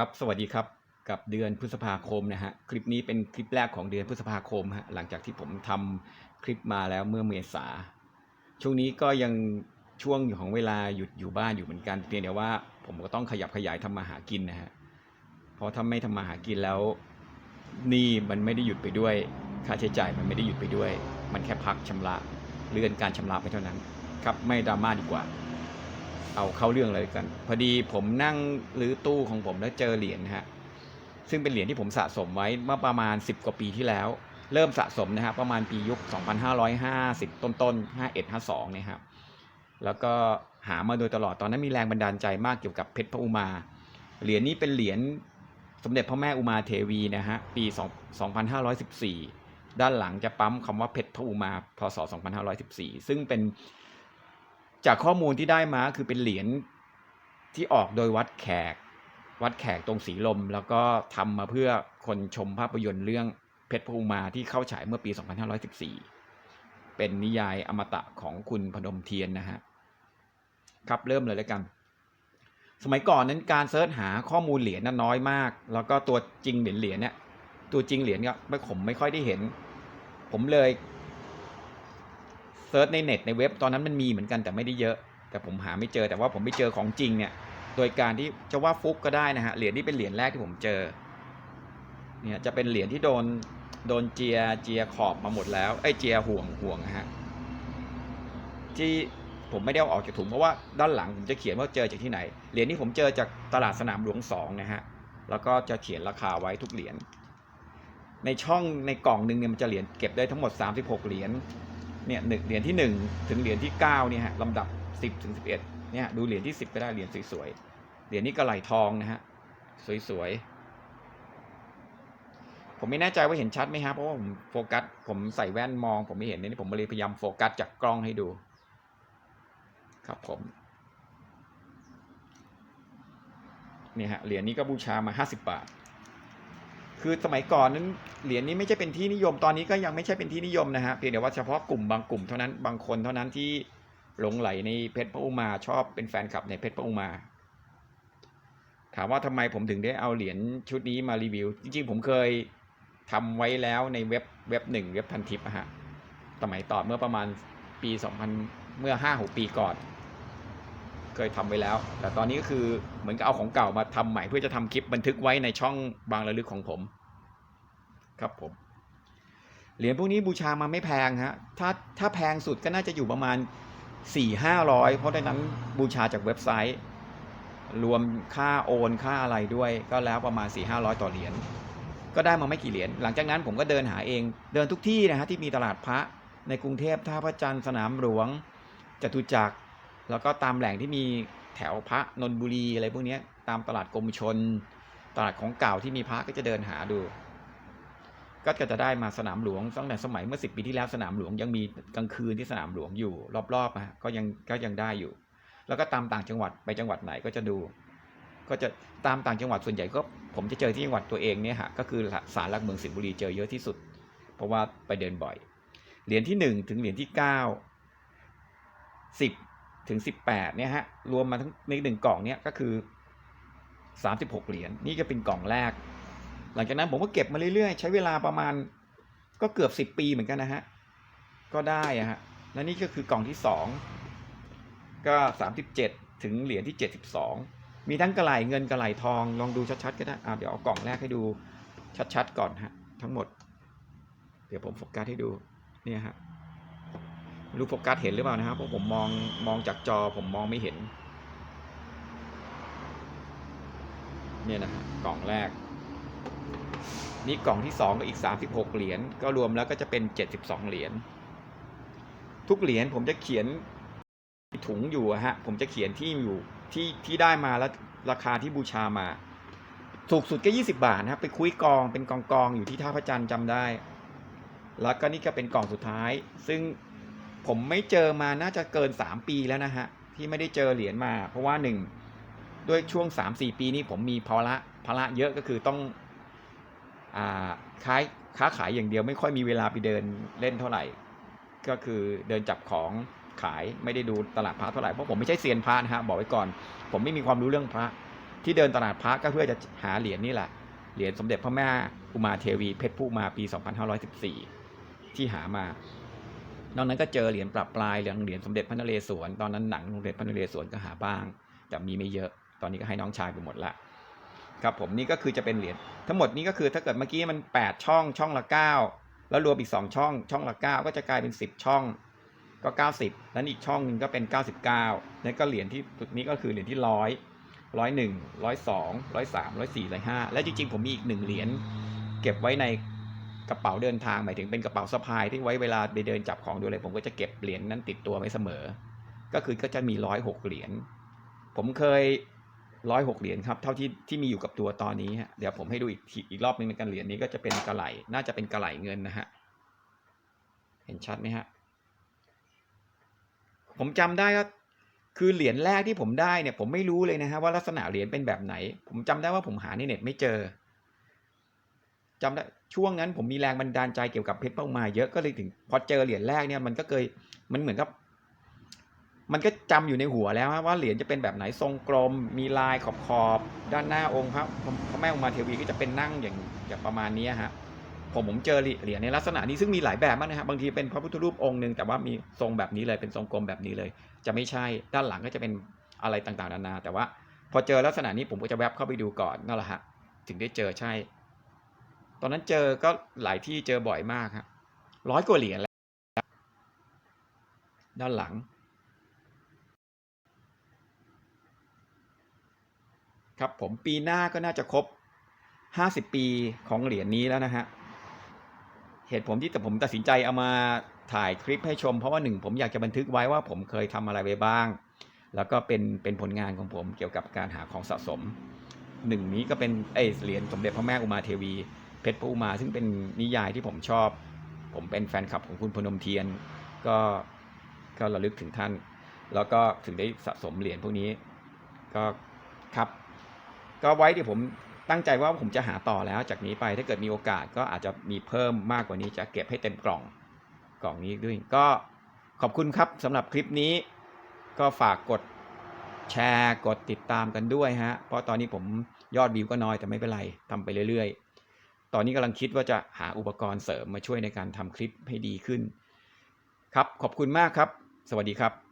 ครับสวัสดีครับกับเดือนพฤษภาคมนะฮะคลิปนี้เป็นคลิปแรกของเดือนพฤษภาคมฮะหลังจากที่ผมทำคลิปมาแล้วเมื่อเมษาช่วงนี้ก็ยังช่วงของเวลาหยุดอยู่บ้านอยู่เหมือนกันเพียงแต่ว่าผมก็ต้องขยับขยายทำมาหากินนะฮะเพราะถ้าไม่ทำมาหากินแล้วนี่มันไม่ได้หยุดไปด้วย ค่าใช้จ่ายมันไม่ได้หยุดไปด้วย มันแค่พักชำระเลื่อนการชำระไปเท่านั้น ครับไม่ดราม่าดีกว่า เอาเข้าเรื่องเลยกัน พอดีผมนั่งรื้อตู้ของผมแล้วเจอเหรียญนะฮะซึ่งเป็นเหรียญที่ผมสะสมไว้เมื่อประมาณ 10 กว่าปีที่แล้ว เริ่มสะสมนะฮะประมาณปียุค 2550 ต้นต้นๆ51 52เนี่ยครับแล้วก็หามาโดยตลอดตอนนั้นมีแรงบันดาลใจมากเกี่ยวกับเพชรพระอุมา เหรียญนี้เป็นเหรียญสมเด็จพระแม่อุมาเทวีนะฮะปี2 2514 ด้านหลังจะปั๊มคำว่าเพชรพระอุมาพศ 2514 ซึ่งเป็น จากข้อมูลที่ได้มาคือเป็นเหรียญที่ออกโดยวัดแขก วัดแขกตรงสีลม แล้วก็ทำมาเพื่อคนชมภาพยนตร์เรื่องเพชรพระอุมาที่เข้าฉายเมื่อปี 2514 เป็นนิยายอมตะของคุณพนมเทียนนะฮะครับเริ่มเลยแล้วกัน สมัยก่อนนั้นการเซิร์ชหาข้อมูลเหรียญนั้นน้อยมาก แล้วก็ตัวจริงเหรียญเหรียญเนี่ยตัวจริงเหรียญเนี่ยไม่ผมไม่ค่อยได้เห็น ผมเลย เซิร์ชในเน็ตในเว็บตอนนั้นมันมีเหมือนกันแต่ไม่ได้เยอะ แต่ผมหาไม่เจอแต่ว่าผมไปเจอของจริงเนี่ยโดยการที่จะว่าฟุกก็ได้นะฮะเหรียญที่เป็นเหรียญแรกที่ผมเจอเนี่ยจะเป็นเหรียญที่โดนโดนเจียเจียขอบมาหมดแล้วไอ้เจียห่วงห่วงนะฮะที่ผมไม่ได้เอาออกจากถุงเพราะว่าด้านหลังผมจะเขียนว่าเจอจากที่ไหน เหรียญนี้ผมเจอจากตลาดสนามหลวงสองนะฮะแล้วก็จะเขียนราคาไว้ทุกเหรียญในช่องในกล่องหนึ่งเนี่ยมันจะเหรียญเก็บได้ทั้งหมด 36 เหรียญ เนี่ยหนึ่งเหรียญที่หนึ่งถึงเหรียญที่เก้าเนี่ยฮะลำดับ 10 ถึง 11เนี่ยดูเหรียญที่ 10 ก็ได้เหรียญสวยๆเหรียญนี้กระไหลทองนะฮะสวยๆผมไม่แน่ใจว่าเห็นชัดไหมฮะเพราะว่าผมโฟกัสผมใส่แว่นมอง ผมไม่เห็นนี่ผมเลยพยายามโฟกัสจากกล้องให้ดู ครับผมเนี่ยฮะเหรียญนี้ก็บูชามาห้าสิบบาท คือสมัยก่อนนั้นเหรียญนี้ไม่ใช่เป็นที่นิยมตอนนี้ก็ยังไม่ใช่เป็นที่นิยมนะฮะเพียงแต่ว่าเฉพาะกลุ่มบางกลุ่มเท่านั้นบางคนเท่านั้นที่หลงไหลในเพชรพระอุมาชอบเป็นแฟนคลับในเพชรพระอุมา ถามว่าทำไมผมถึงได้เอาเหรียญชุดนี้มารีวิว จริงๆ ผมเคยทำไว้แล้วในเว็บเว็บหนึ่งเว็บพันทิปอะฮะสมัยต่อเมื่อประมาณปี 2000 เมื่อห้าหกปีก่อน เคยทำไว้แล้ว แต่ตอนนี้ก็คือเหมือนกับเอาของเก่ามาทำใหม่เพื่อจะทำคลิปบันทึกไว้ในช่องบางระลึกของผม ครับผมเหรียญพวกนี้บูชามาไม่แพงฮะถ้าถ้าแพงสุดก็น่าจะอยู่ประมาณสี่ห้าร้อยเพราะดังนั้นบูชาจากเว็บไซต์ รวมค่าโอนค่าอะไรด้วย ก็แล้วประมาณ4ี่ห้าร้อยต่อเหรียญก็ได้มาไม่กี่เหรียญหลังจากนั้นผมก็เดินหาเองเดินทุกที่นะฮะที่มีตลาดพระในกรุงเทพท่าพระจันทร์สนามหลวงจตุจักร แล้วก็ตามแหล่งที่มีแถวพระนนบุรีอะไรพวกนี้ตามตลาดกรมชน ตลาดของเก่าที่มีพระก็จะเดินหาดู ก็จะได้มาสนามหลวงตั้งแต่สมัยเมื่อสิปีที่แล้วสนามหลวงยังมีกลางคืนที่สนามหลวงอยู่ รอบๆนะฮะก็ยังก็ยังได้อยู่ แล้วก็ตามต่างจังหวัดไปจังหวัดไหนก็จะดู ก็จะตามต่างจังหวัดส่วนใหญ่ก็ผมจะเจอที่จังหวัดตัวเองเนี่ยฮะก็คือสารหลักเมืองสิงห์บุรีเจอเยอะที่สุด เพราะว่าไปเดินบ่อยเหรียญที่หนึ่งถึงเหรียญที่เก้าสิบ ถึงสิบแปดเนี่ยฮะรวมมาทั้งในหนึ่งกล่องเนี่ยก็คือสามสิบหกเหรียญนี่ก็เป็นกล่องแรก หลังจากนั้นผมก็เก็บมาเรื่อยๆ ใช้เวลาประมาณก็เกือบสิบปีเหมือนกันนะฮะก็ได้อะฮะและนี่ก็คือกล่องที่สองก็สามสิบเจ็ดถึงเหรียญที่เจ็ดสิบสองมีทั้งกระไหลเงินกระไหลทองลองดูชัดๆก็ได้อ่าเดี๋ยวเอากล่องแรกให้ดูชัดๆก่อนฮะทั้งหมด เดี๋ยวผมโฟกัสให้ดูเนี่ยฮะ รู้โฟกัสเห็นหรือเปล่านะครับเพราะผมมองมองจากจอผมมองไม่เห็น เนี่ยนะฮะกล่องแรก นี่กล่องที่สองก็อีกสามสิบหกเหรียญก็รวมแล้วก็จะเป็นเจ็ดสิบสองเหรียญทุกเหรียญผมจะเขียนถุงอยู่ฮะผมจะเขียนที่อยู่ที่ที่ได้มาแล้วราคาที่บูชามา ถูกสุดก็ยี่สิบาทนะครับไปคุยกองเป็นกองกองอยู่ที่ท่าพระจันทร์จำได้ แล้วก็นี่ก็เป็นกล่องสุดท้าย ซึ่ง ผมไม่เจอมาน่าจะเกินสามปีแล้วนะฮะ ที่ไม่ได้เจอเหรียญมา เพราะว่าหนึ่งด้วยช่วงสามสี่ปีนี้ผมมีภาระภาระเยอะก็คือต้องอ่าค้ายค้าขายอย่างเดียวไม่ค่อยมีเวลาไปเดินเล่นเท่าไหร่ ก็คือเดินจับของขายไม่ได้ดูตลาดพระเท่าไหร่เพราะผมไม่ใช่เซียนพระนะฮะบอกไว้ก่อน ผมไม่มีความรู้เรื่องพระ ที่เดินตลาดพระก็เพื่อจะหาเหรียญนี่แหละเหรียญสมเด็จพระแม่อุมาเทวีเพชรผู้มาปี 2514 ที่หามา นอกนั้นก็เจอเหรียญปรับปลายเหรียญเหรียญสมเด็จพระนเรศวรตอนนั้นหนังสมเด็จพระนเรศวรก็หาบ้าง แต่มีไม่เยอะ ตอนนี้ก็ให้น้องชายไปหมดละครับผมนี่ก็คือจะเป็นเหรียญทั้งหมดนี้ก็คือถ้าเกิดเมื่อกี้มัน 8 ช่องช่องละ 9 แล้วรวมอีก 2 ช่อง ช่องละ 9 ก็จะกลายเป็น 10 ช่องก็ 90แล้วอีกช่องหนึ่งก็เป็น 99นั่นก็เหรียญที่นี้ก็คือเหรียญที่ร้อยร้อยหนึ่งร้อยสองร้อยสามร้อยสี่ร้อยห้าและจริงๆผมมีอีกหนึ่งเหรียญเก็บไว้ใน กระเป๋าเดินทางหมายถึงเป็นกระเป๋าสะพายที่ไว้เวลาไปเดินจับของดูอะไรผมก็จะเก็บเหรียญนั้นติดตัวไว้เสมอ ก็คือก็จะมีร้อยหกเหรียญผมเคยร้อยหกเหรียญครับเท่าที่ที่มีอยู่กับตัวตอนนี้ฮะเดี๋ยวผมให้ดูอีกอีกรอบนึงในการเหรียญนี้ก็จะเป็นกระไหลน่าจะเป็นกระไหลเงินนะฮะเห็นชัดไหมฮะผมจำได้ก็คือเหรียญแรกที่ผมได้เนี่ยผมไม่รู้เลยนะฮะว่าลักษณะเหรียญเป็นแบบไหน ผมจำได้ว่าผมหาในเน็ตไม่เจอจำได้ ช่วงนั้นผมมีแรงบันดาลใจเกี่ยวกับเพชรเป้ามาเยอะก็เลยถึง พอเจอเหรียญแรกเนี่ยมันก็เคยมันเหมือนกับมันก็จำอยู่ในหัวแล้วว่าเหรียญจะเป็นแบบไหนทรงกลม มีลายขอบขอบด้านหน้าองค์พระพระแม่อุมาเทวีก็จะเป็นนั่งอย่างอย่างประมาณนี้ฮะผมผมเจอเหรียญในลักษณะนี้ซึ่งมีหลายแบบมากนะครับบางทีเป็นพระพุทธรูปองค์หนึ่งแต่ว่ามีทรงแบบนี้เลยเป็นทรงกลมแบบนี้เลย จะไม่ใช่ด้านหลังก็จะเป็นอะไรต่างๆนานา แต่ว่า พอเจอลักษณะนี้ผมก็จะแวบเข้าไปดูก่อนนั่นแหละฮะถึงได้เจอใช่ ตอนนั้นเจอก็หลายที่เจอบ่อยมากฮะร้อยกว่าเหรียญแล้วด้านหลัง ครับผมปีหน้าก็น่าจะครบห้าสิบปีของเหรียญนี้แล้วนะฮะเหตุผลที่แต่ผมตัดสินใจเอามาถ่ายคลิปให้ชม เพราะว่าหนึ่งผมอยากจะบันทึกไว้ว่าผมเคยทำอะไรไว้บ้าง แล้วก็เป็นเป็นผลงานของผมเกี่ยวกับการหาของสะสมหนึ่งนี้ก็เป็นเอเหรียญสมเด็จพระแม่อุมาเทวี เพชรพระอุมาซึ่งเป็นนิยายที่ผมชอบ ผมเป็นแฟนคลับของคุณพนมเทียน ก็ก็ระลึกถึงท่าน แล้วก็ถึงได้สะสมเหรียญพวกนี้ ก็ครับ ก็ไว้ที่ผมตั้งใจว่าผมจะหาต่อแล้วจากนี้ไปถ้าเกิดมีโอกาสก็อาจจะมีเพิ่มมากกว่านี้จะเก็บให้เต็มกล่องกล่องนี้ด้วย ก็ขอบคุณครับสำหรับคลิปนี้ ก็ฝากกดแชร์กดติดตามกันด้วยฮะ เพราะตอนนี้ผมยอดวิวก็น้อยแต่ไม่เป็นไรทำไปเรื่อยๆ ตอนนี้กำลังคิดว่าจะหาอุปกรณ์เสริมมาช่วยในการทำคลิปให้ดีขึ้น ครับขอบคุณมากครับ สวัสดีครับ